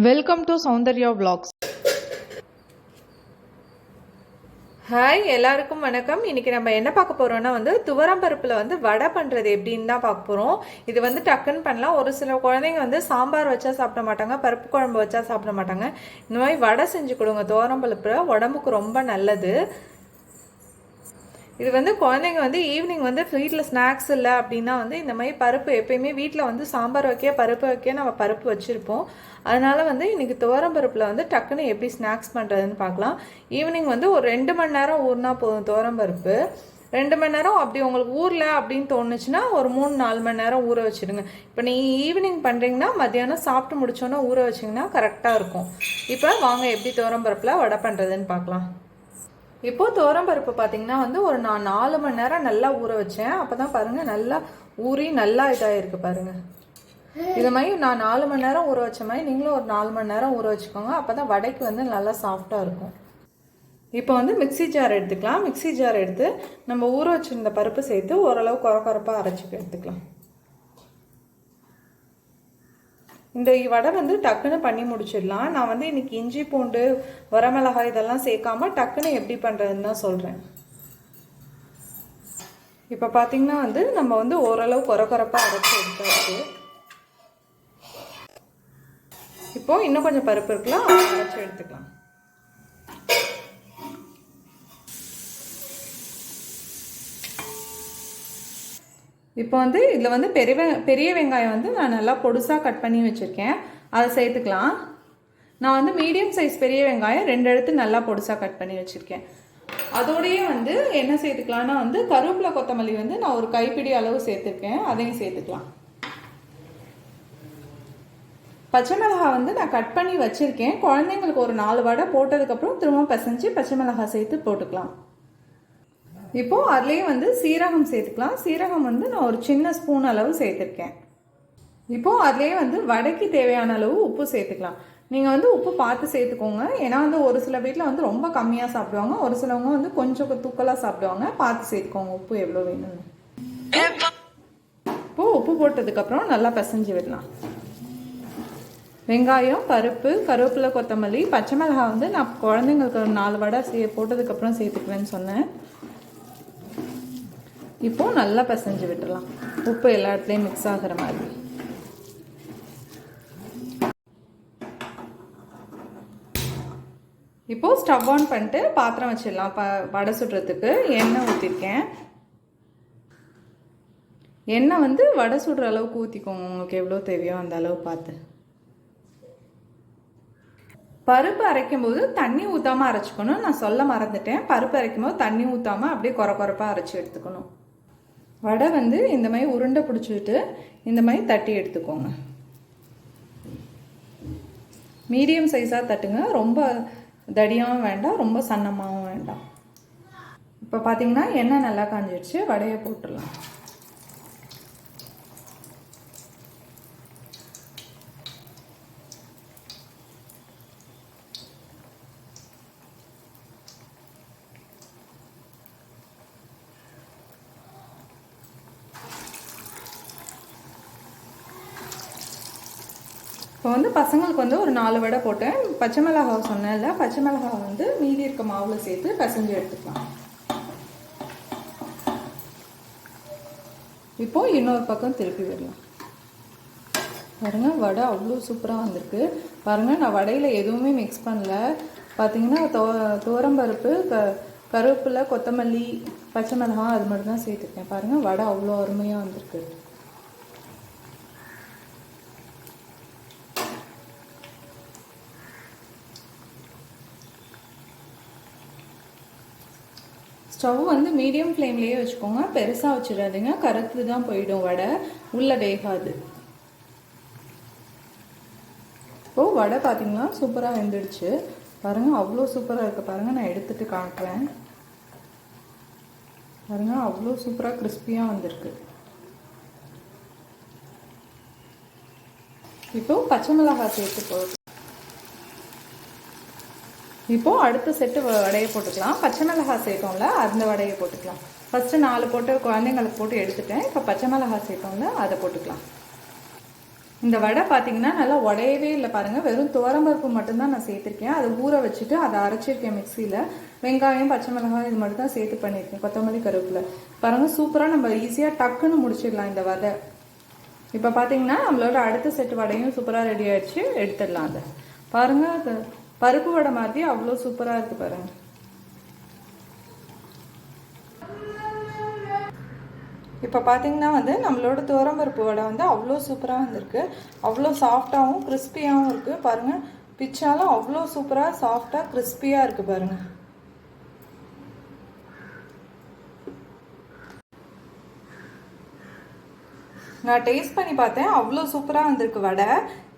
Welcome to Soundarya vlogs. Hi எல்லாருக்கும் வணக்கம். இன்றைக்கி நம்ம என்ன பார்க்க போகிறோம்னா வந்து துவரம் பருப்பில் வந்து வடை பண்ணுறது எப்படின்னு தான் பார்க்க போகிறோம் இது வந்து டக்குன்னு பண்ணலாம். ஒரு சில குழந்தைங்க வந்து சாம்பார் வச்சா சாப்பிட மாட்டாங்க பருப்பு குழம்பு வச்சா சாப்பிட மாட்டாங்க. இந்த மாதிரி வடை செஞ்சு கொடுங்க. துவரம் பருப்புல உடம்புக்கு ரொம்ப நல்லது. இது வந்து குழந்தைங்க வந்து ஈவினிங் வந்து வீட்டில் ஸ்நாக்ஸ் இல்லை அப்படின்னா வந்து இந்த மாதிரி பருப்பு எப்பயுமே வீட்டில் வந்து சாம்பார் வைக்க பருப்பு வைக்க நம்ம பருப்பு வச்சுருப்போம். அதனால் வந்து இன்னைக்கு துவரம் பருப்பில் வந்து டக்குன்னு எப்படி ஸ்நாக்ஸ் பண்ணுறதுன்னு பார்க்கலாம். ஈவினிங் வந்து ஒரு ரெண்டு மணி நேரம் ஊறினா போதும் துவரம் பருப்பு. ரெண்டு மணி நேரம் அப்படி உங்களுக்கு ஊரில் அப்படின்னு தோணுச்சுன்னா ஒரு மூணு நாலு மணி நேரம் ஊற வச்சிடுங்க. இப்போ நீங்கள் ஈவினிங் பண்ணுறீங்கன்னா மத்தியானம் சாப்பிட்டு முடிச்சோன்னே ஊற வச்சிங்கன்னா கரெக்டாக இருக்கும். இப்போ வாங்க எப்படி துவரம் பருப்பில் வடை பண்ணுறதுன்னு பார்க்கலாம். இப்போ பருப்பு பார்த்தீங்கன்னா வந்து ஒரு நான் நாலு மணி நேரம் நல்லா ஊற வச்சேன். அப்போ தான் பாருங்கள் நல்லா ஊறி நல்லா இதாகிருக்கு பாருங்கள் இது மாதிரி நான் நாலு மணி நேரம் ஊற வச்ச மாதிரி நீங்களும் ஒரு நாலு மணி நேரம் ஊற வச்சுக்கோங்க. அப்போ தான் வடைக்கு வந்து நல்லா சாஃப்டாக இருக்கும். இப்போ வந்து மிக்ஸி ஜார் எடுத்துக்கலாம். மிக்ஸி ஜார் எடுத்து நம்ம ஊற வச்சுருந்த பருப்பு சேர்த்து ஓரளவு குறை குறைப்பாக அரைச்சிட்டு எடுத்துக்கலாம். இந்த வடை வந்து டக்குன்னு பண்ணி முடிச்சிடலாம். நான் வந்து இன்னைக்கு இஞ்சி பூண்டு வரமிளகாய் இதெல்லாம் சேர்க்காம டக்குன்னு எப்படி பண்ணுறதுன்னு தான் சொல்கிறேன் இப்போ பார்த்தீங்கன்னா வந்து நம்ம வந்து ஓரளவு குறை குறைப்பாக அரைச்சி எடுத்தாச்சு. இப்போ இன்னும் கொஞ்சம் பருப்பு இருக்கலாம் அரைச்சி எடுத்துக்கலாம். இப்போ வந்து இதில் வந்து பெரிய பெரிய வெங்காயம் வந்து நான் நல்லா பொடுசாக கட் பண்ணி வச்சுருக்கேன். அதை சேர்த்துக்கலாம். நான் வந்து மீடியம் சைஸ் பெரிய வெங்காயம் ரெண்டு எடுத்து நல்லா பொடுசாக கட் பண்ணி வச்சுருக்கேன். அதோடையே வந்து என்ன சேர்த்துக்கலாம்னா வந்து கருவேப்பிலை கொத்தமல்லி வந்து நான் ஒரு கைப்பிடி அளவு சேர்த்துருக்கேன். அதையும் சேர்த்துக்கலாம். பச்சை மிளகாய் வந்து நான் கட் பண்ணி வச்சுருக்கேன். குழந்தைங்களுக்கு ஒரு நாலு வடை போட்டதுக்கப்புறம் திரும்ப பிசைஞ்சு பச்சை மிளகாய் சேர்த்து போட்டுக்கலாம். இப்போ அதுலேயே வந்து சீரகம் சேர்த்துக்கலாம். சீரகம் வந்து நான் ஒரு சின்ன ஸ்பூன் அளவு சேர்த்துருக்கேன். இப்போ அதுலேயே வந்து வடைக்கு தேவையான அளவு உப்பு சேர்த்துக்கலாம். நீங்கள் வந்து உப்பு பார்த்து சேர்த்துக்கோங்க. ஏன்னா வந்து ஒரு சில வீட்டில் வந்து ரொம்ப கம்மியாக சாப்பிடுவாங்க. ஒரு சிலவங்க வந்து கொஞ்சம் தூக்கலாக சாப்பிடுவாங்க. பார்த்து சேர்த்துக்கோங்க. உப்பு எவ்வளோ வேணும்னு. இப்போ உப்பு போட்டதுக்கப்புறம் நல்லா பிசைஞ்சு விடலாம். வெங்காயம் பருப்பு கருவேப்பிலை கொத்தமல்லி பச்சை மிளகாய் வந்து நான் குழந்தைங்களுக்கு ஒரு நாலு வடை சே போட்டதுக்கப்புறம் சேர்த்துக்குவேன்னு சொன்னேன். இப்போ நல்லா பிசைஞ்சு விட்டுடலாம். உப்பு எல்லா இடத்துலையும் மிக்ஸ் ஆகிற மாதிரி. இப்போது ஸ்டவ் ஆன் பண்ணிட்டு பாத்திரம் வச்சிடலாம். ப வடை சுடுறதுக்கு எண்ணெய் ஊற்றிருக்கேன் எண்ணெய் வந்து வடை சுடுற அளவுக்கு ஊற்றிக்கோங்க உங்களுக்கு எவ்வளோ தேவையோ அந்த அளவு பார்த்து. பருப்பு அரைக்கும் போது தண்ணி ஊற்றாமல் அரைச்சிக்கணும். நான் சொல்ல மறந்துட்டேன். பருப்பு அரைக்கும் போது தண்ணி ஊற்றாமல் அப்படியே குறை குறைப்பாக அரைச்சி எடுத்துக்கணும். வடை வந்து இந்த மாதிரி உருண்டை பிடிச்சிட்டு இந்த மாதிரி தட்டி எடுத்துக்கோங்க. மீடியம் சைஸாக தட்டுங்க. ரொம்ப தடியாகவும் வேண்டாம் ரொம்ப சன்னமாகவும் வேண்டாம். இப்போ பார்த்தீங்கன்னா எண்ணெய் நல்லா காஞ்சிடுச்சு வடையை போட்டுடலாம். இப்போ வந்து பசங்களுக்கு வந்து ஒரு நாலு வடை போட்டேன். பச்சை மிளகா சொன்னேன்ல பச்சை மிளகாவை வந்து மீதி இருக்க மாவில் சேர்த்து பிசைஞ்சு எடுத்துக்கலாம். இப்போ இன்னொரு பக்கம் திருப்பி விடலாம். பாருங்க வடை அவ்வளோ சூப்பராக வந்திருக்கு. பாருங்க நான் வடையில் எதுவுமே மிக்ஸ் பண்ணல. பார்த்தீங்கன்னா தோ துவரம்பருப்பு க கருவேப்பிலை கொத்தமல்லி பச்சை மிளகாய் அது மட்டும் தான் சேர்த்துருக்கேன். பாருங்கள் வடை அவ்வளோ அருமையாக வந்திருக்கு. ஸ்டவ் வந்து மீடியம் ஃப்ளேம்லேயே வச்சுக்கோங்க. பெருசாக வச்சிடாதீங்க. கருத்து தான் போயிடும் வடை. உள்ளே வேகாது. இப்போது வடை பார்த்திங்கன்னா சூப்பராக வெந்துடுச்சு. பாருங்கள் அவ்வளோ சூப்பராக இருக்குது பாருங்கள் நான் எடுத்துட்டு காட்டுறேன். பாருங்கள் அவ்வளோ சூப்பராக கிறிஸ்பியாக வந்திருக்கு. இப்போ பச்சை மிளகாய் சேர்த்து போ இப்போ அடுத்த செட்டு வடையை போட்டுக்கலாம். பச்சை மிளகாய் சேர்த்தோம்ல அந்த வடையை போட்டுக்கலாம். ஃபர்ஸ்ட் நாலு போட்டு குழந்தைங்களுக்கு போட்டு எடுத்துட்டேன். இப்போ பச்சை மிளகாய் சேர்த்தோம்ல அதை போட்டுக்கலாம். இந்த வடை பார்த்தீங்கன்னா நல்லா உடையவே இல்லை பாருங்கள் வெறும் துவரம்பருப்பு மட்டும்தான் நான் சேர்த்துருக்கேன். அதை ஊற வச்சுட்டு அதை அரைச்சிருக்கேன் மிக்சியில் வெங்காயம் பச்சை மிளகாய் இது மட்டும் தான் சேர்த்து பண்ணியிருக்கேன். கொத்தமல்லி கருவேப்பிலை. பாருங்கள் சூப்பராக நம்ம ஈஸியாக டக்குன்னு முடிச்சிடலாம் இந்த வடை. இப்போ பார்த்தீங்கன்னா நம்மளோட அடுத்த செட்டு வடையும் சூப்பராக ரெடி ஆகிடுச்சு எடுத்துடலாம் அதை. பாருங்கள் அது பருப்பு வடை மாதிரி அவ்வளோ சூப்பராக இருக்குது பாருங்கள் இப்போ பார்த்தீங்கன்னா வந்து நம்மளோட துவரம்பருப்பு வடை வந்து அவ்வளோ சூப்பராக வந்திருக்கு. அவ்வளோ சாஃப்டாகவும் கிறிஸ்பியாகவும் இருக்குது பாருங்கள் பிச்சாலும் அவ்வளோ சூப்பராக சாஃப்டாக கிறிஸ்பியாக இருக்குது பாருங்கள் நான் டேஸ்ட் பண்ணி பார்த்தேன். அவ்வளோ சூப்பராக வந்திருக்கு வடை.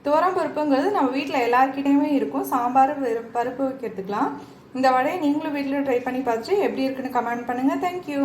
துவரம் பருப்புங்கிறது நம்ம வீட்டில் எல்லாருக்கிட்டேயுமே இருக்கும். சாம்பார் பருப்பு வைக்கிறதுக்கெலாம். இந்த வடையை நீங்களும் வீட்டில் ட்ரை பண்ணி பார்த்துட்டு எப்படி இருக்குன்னு கமெண்ட் பண்ணுங்கள் தேங்க்யூ